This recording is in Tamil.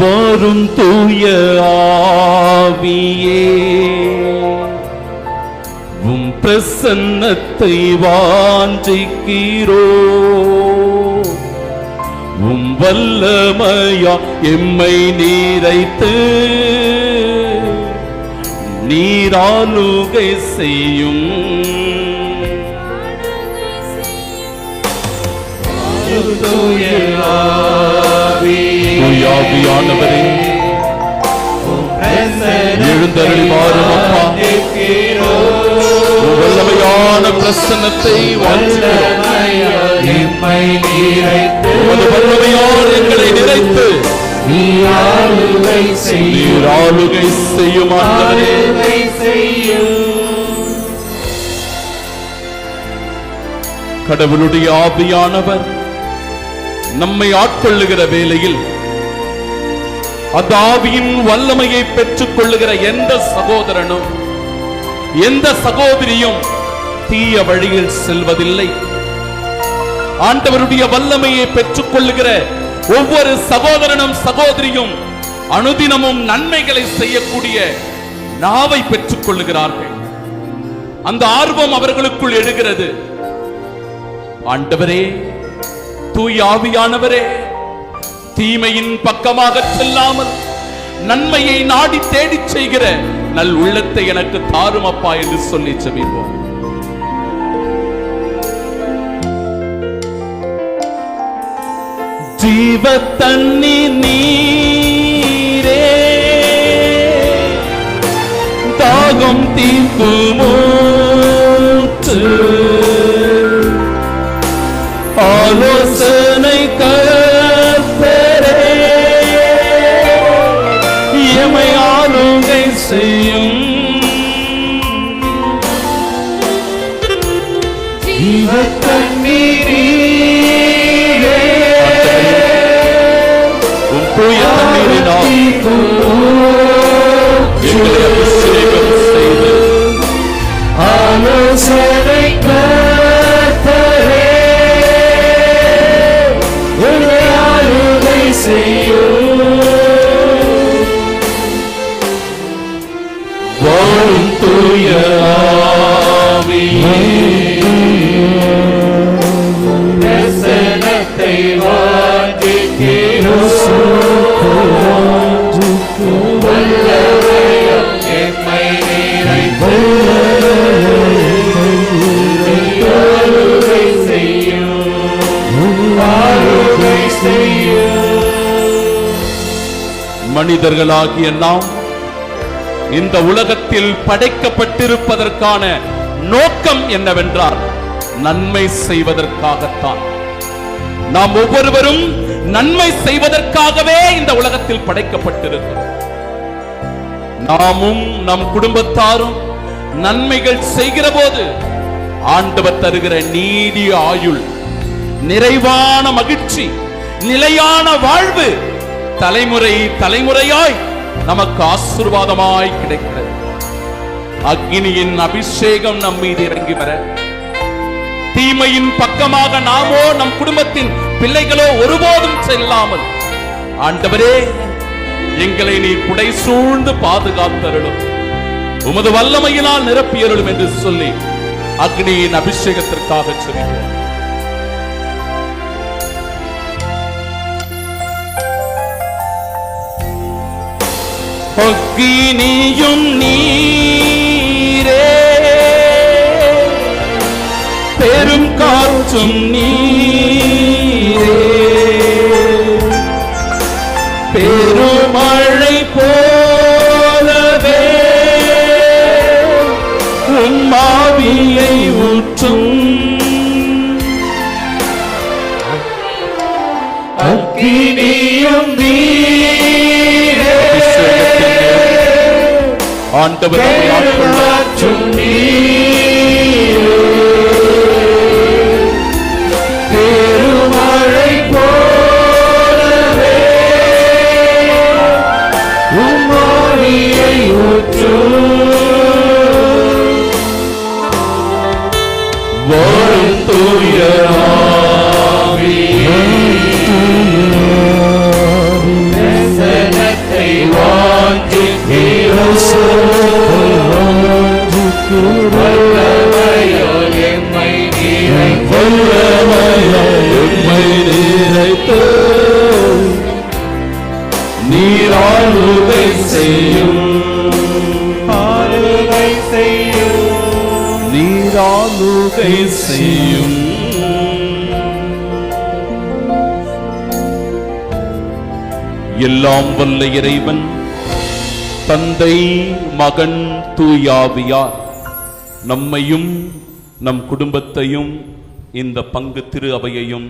வரும் தூய ஆவியே. உம் பிரசன்னத்தை வாஞ்சிக்கிறோ. உம் வல்லமையா எம்மை நீரைத்து. நீராளுகை செய்யும். தூய ஆவியே, தூயாவியானவரே எழுந்தருளி அப்பா வல்லமையான பிரசன்னத்தை வல்லமையால் எங்களை நிறைத்து நீர் ஆளுகை செய்யும் ஆண்டவரே. கடவுளுடைய ஆவியானவர் நம்மை ஆட்கொள்ளுகிற வேளையில் அந்த ஆவியின் வல்லமையை பெற்றுக் கொள்ளுகிற எந்த சகோதரனும் எந்த சகோதரியும் தீய வழியில் செல்வதில்லை. ஆண்டவருடைய வல்லமையை பெற்றுக் கொள்ளுகிற ஒவ்வொரு சகோதரனும் சகோதரியும் அனுதினமும் நன்மைகளை செய்யக்கூடிய நாவை பெற்றுக் கொள்ளுகிறார்கள் அந்த ஆர்வம் அவர்களுக்குள் எழுகிறது. ஆண்டவரே தூய் ஆவியானவரே தீமையின் பக்கமாக செல்லாமல் நன்மையை நாடி தேடிச் செய்கிற நல் உள்ளத்தை எனக்கு தாரும் அப்பா என்று சொல்லி செவிப்போம் ஜீவ தண்ணி நீரே தாகம் தீர்க்குமோ ஆலோசனை கர்த்தரே ஆலோசனை கர்த்தரே உன்னை ஆளுகை செய்யும். வாழும் தூய ஆவியே பிரசனத்தை வாஞ்சிக்கிறோம் மனிதர்களாகிய நாம் இந்த உலகத்தில் படைக்கப்பட்டிருப்பதற்கான நோக்கம் என்னவென்றால் நன்மை செய்வதற்காகத்தான். நாம் ஒவ்வொருவரும் நன்மை செய்வதற்காகவே இந்த உலகத்தில் படைக்கப்பட்டிருக்கிறோம். நாமும் நம் குடும்பத்தாரும் நன்மைகள் செய்கிற போது ஆண்டவர் தருகிற நீதி ஆயுள் நிறைவான மகிழ்ச்சி நிலையான வாழ்வு தலைமுறை தலைமுறையாய் நமக்கு ஆசீர்வாதமாய் கிடைக்கிறது. அக்னியின் அபிஷேகம் நம் மீது இறங்கி வர. தீமையின் பக்கமாக நாமோ நம் குடும்பத்தின் பிள்ளைகளோ ஒருபோதும் செல்லாமல். ஆண்டவரே எங்களை நீ குடை சூழ்ந்து பாதுகாத்தருளும். உமது வல்லமையினால் நிரப்பியருளும் என்று சொல்லி அக்னியின் அபிஷேகத்திற்காக சொல்கிறேன் அக்கினியும் நீரே. பெரும் காற்றும் நீரே. பெருமழை போலவே உம்மாவியை ஊற்றும். அக்கினி ஆண்டவர் பெருமழை போலவே உம்மாவியை ஊற்றும் வரும் தூய எல்லாம் வல்ல இறைவன் தந்தை மகன் தூயாவியார். நம்மையும் நம் குடும்பத்தையும் இந்த பங்கு திரு அவையையும்